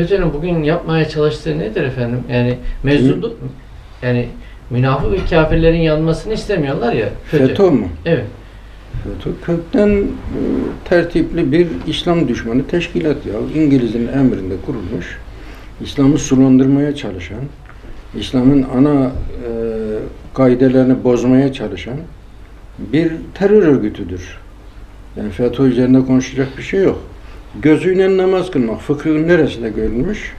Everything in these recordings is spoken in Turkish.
Hocam bugün yapmaya çalıştığı nedir efendim? Yani mevzudu yani münafık ve kafirlerin yanmasını istemiyorlar ya. FETÖ. FETÖ mu? Evet. FETÖ kökten e, tertipli bir İslam düşmanı teşkilat ya. İngiliz'in emrinde kurulmuş, İslam'ı sulandırmaya çalışan, İslam'ın ana e, kaidelerini bozmaya çalışan bir terör örgütüdür. Yani FETÖ üzerinde konuşacak bir şey yok. Gözüyle namaz kılmak, fıkhın neresinde görülmüş?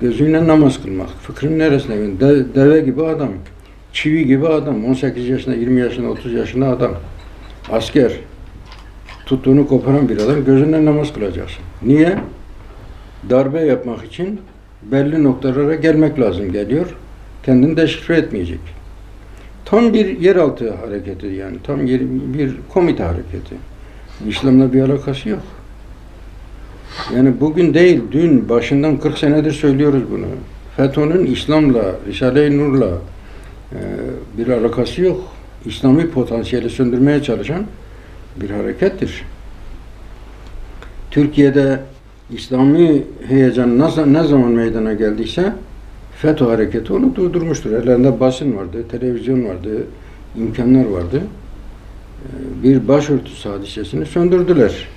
Gözüyle namaz kılmak, fıkhın neresinde görülmüş? De- deve gibi adam, çivi gibi adam, 18 yaşında, 20 yaşında, 30 yaşında adam, asker, tuttuğunu koparan bir adam, gözünden namaz kılacaksın. Niye? Darbe yapmak için belli noktalara gelmek lazım geliyor. Kendini deşifre etmeyecek. Tam bir yeraltı hareketi yani, tam bir komite hareketi. İslam'la bir alakası yok. Yani bugün değil, dün başından 40 senedir söylüyoruz bunu. FETÖ'nün İslam'la, Risale-i Nur'la e, bir alakası yok. İslami potansiyeli söndürmeye çalışan bir harekettir. Türkiye'de İslami heyecan nasıl, ne zaman meydana geldiyse FETÖ hareketi onu durdurmuştur. Ellerinde basın vardı, televizyon vardı, imkanlar vardı. E, Bir başörtüsü hadisesini söndürdüler.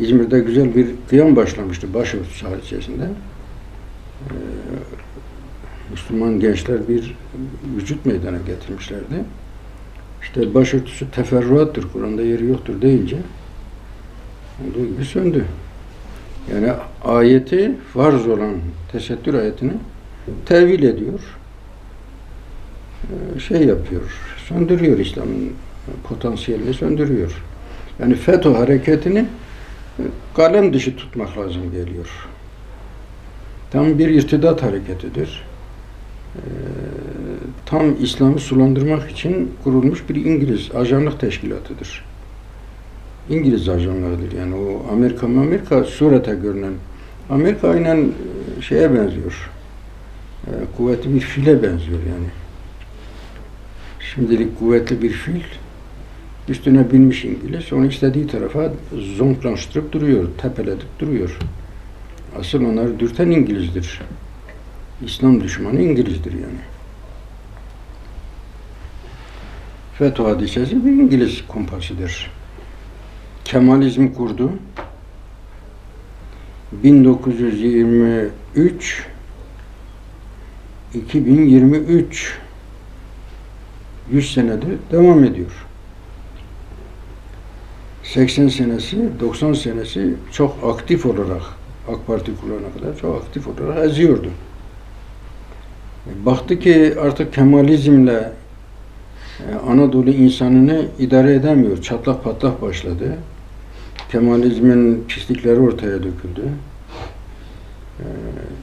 İzmir'de güzel bir kıyam başlamıştı başörtüsü hadisesinde. Ee, Müslüman gençler bir vücut meydana getirmişlerdi. İşte başörtüsü teferruattır, Kur'an'da yeri yoktur deyince olduğu gibi söndü. Yani ayeti, farz olan tesettür ayetini tevil ediyor. Ee, Şey yapıyor, söndürüyor İslam'ın potansiyelini söndürüyor. Yani FETÖ hareketini kalem dışı tutmak lazım geliyor. Tam bir irtidat hareketidir. Ee, tam İslam'ı sulandırmak için kurulmuş bir İngiliz ajanlık teşkilatıdır. İngiliz ajanlarıdır yani o Amerika Amerika surete görünen Amerika aynen e, şeye benziyor. E, kuvvetli bir file benziyor yani. Şimdilik kuvvetli bir fil Üstüne binmiş İngiliz, onu istediği tarafa zonklaştırıp duruyor, tepeledip duruyor. Asıl onları dürten İngiliz'dir. İslam düşmanı İngiliz'dir yani. FETÖ hadisesi bir İngiliz kompasıdır. Kemalizmi kurdu. 1923 2023 100 senedir devam ediyor. 80 senesi, 90 senesi çok aktif olarak AK Parti kurulana kadar çok aktif olarak eziyordu. Baktı ki artık Kemalizmle e, Anadolu insanını idare edemiyor. Çatlak patlak başladı. Kemalizmin pislikleri ortaya döküldü. E,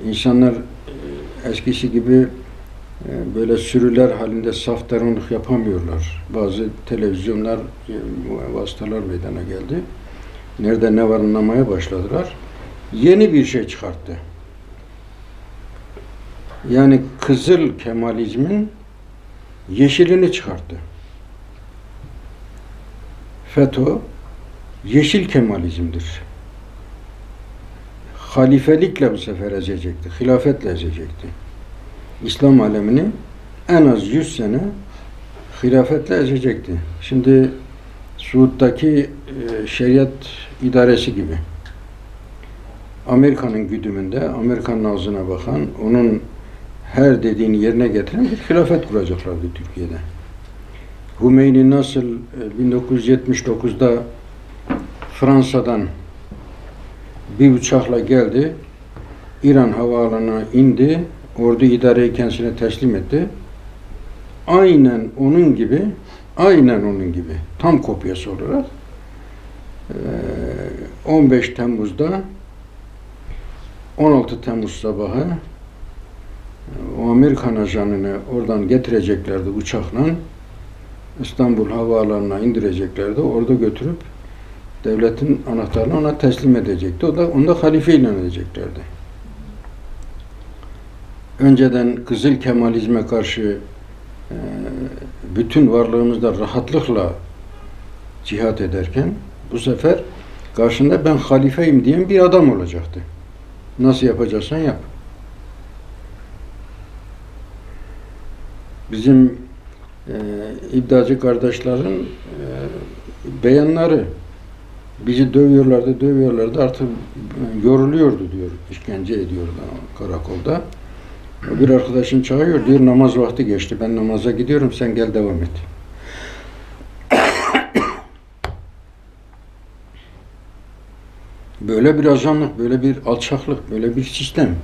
İnsanlar e, eskisi gibi e, böyle sürüler halinde saftaranlık yapamıyorlar. Bazı televizyonlar, e, vasıtalar meydana geldi. Nerede ne var anlamaya başladılar. Yeni bir şey çıkarttı. Yani Kızıl Kemalizmin yeşilini çıkarttı. FETÖ yeşil Kemalizmdir. Halifelikle bu sefer ezecekti, hilafetle ezecekti. İslam alemini en az 100 sene hilafetle ezecekti. Şimdi Suud'daki e, şeriat idaresi gibi. Amerika'nın güdümünde, Amerika'nın ağzına bakan, onun her dediğini yerine getiren bir hilafet kuracaklardı Türkiye'de. Hümeyni nasıl e, 1979'da Fransa'dan bir uçakla geldi, İran havaalanına indi, ordu idareyi kendisine teslim etti. Aynen onun gibi, aynen onun gibi, tam kopyası olarak eee, 15 Temmuz'da 16 Temmuz sabahı o Amerikan ajanını oradan getireceklerdi uçakla. İstanbul havaalanına indireceklerdi. Orada götürüp devletin anahtarını ona teslim edecekti. O da onu da halife ilan edeceklerdi önceden Kızıl Kemalizme karşı e, bütün varlığımızda rahatlıkla cihat ederken bu sefer karşında ben halifeyim diyen bir adam olacaktı. Nasıl yapacaksan yap. Bizim e, iddiacı kardeşlerin e, beyanları bizi dövüyorlardı, dövüyorlardı artık e, yoruluyordu diyor, işkence ediyordu karakolda. Bir arkadaşın çağırıyor, diyor namaz vakti geçti, ben namaza gidiyorum, sen gel devam et. Böyle bir ajanlık, böyle bir alçaklık, böyle bir sistem.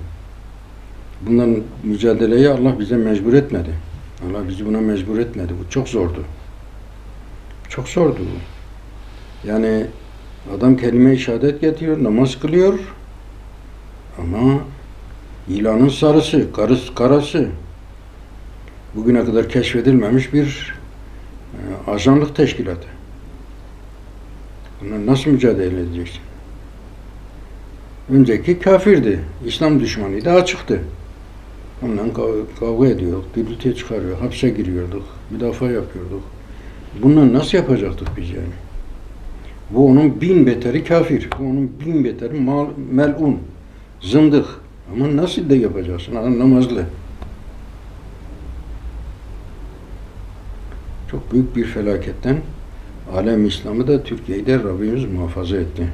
Bundan mücadeleye Allah bize mecbur etmedi. Allah bizi buna mecbur etmedi. Bu çok zordu. Çok zordu bu. Yani adam kelime-i şehadet getiriyor, namaz kılıyor ama ilanın sarısı, karıs, karası bugüne kadar keşfedilmemiş bir e, ajanlık teşkilatı. Bunlar nasıl mücadele edeceksin? Önceki kafirdi. İslam düşmanıydı. Açıktı. Ondan kav- kavga ediyor, gürültüye çıkarıyor, hapse giriyorduk, müdafaa yapıyorduk. Bunları nasıl yapacaktık biz yani? Bu onun bin beteri kafir, bu onun bin beteri mal, melun, zındık. Ama nasıl da yapacaksın? Adam namazlı. Çok büyük bir felaketten alem İslam'ı da Türkiye'yi de Rabbimiz muhafaza etti.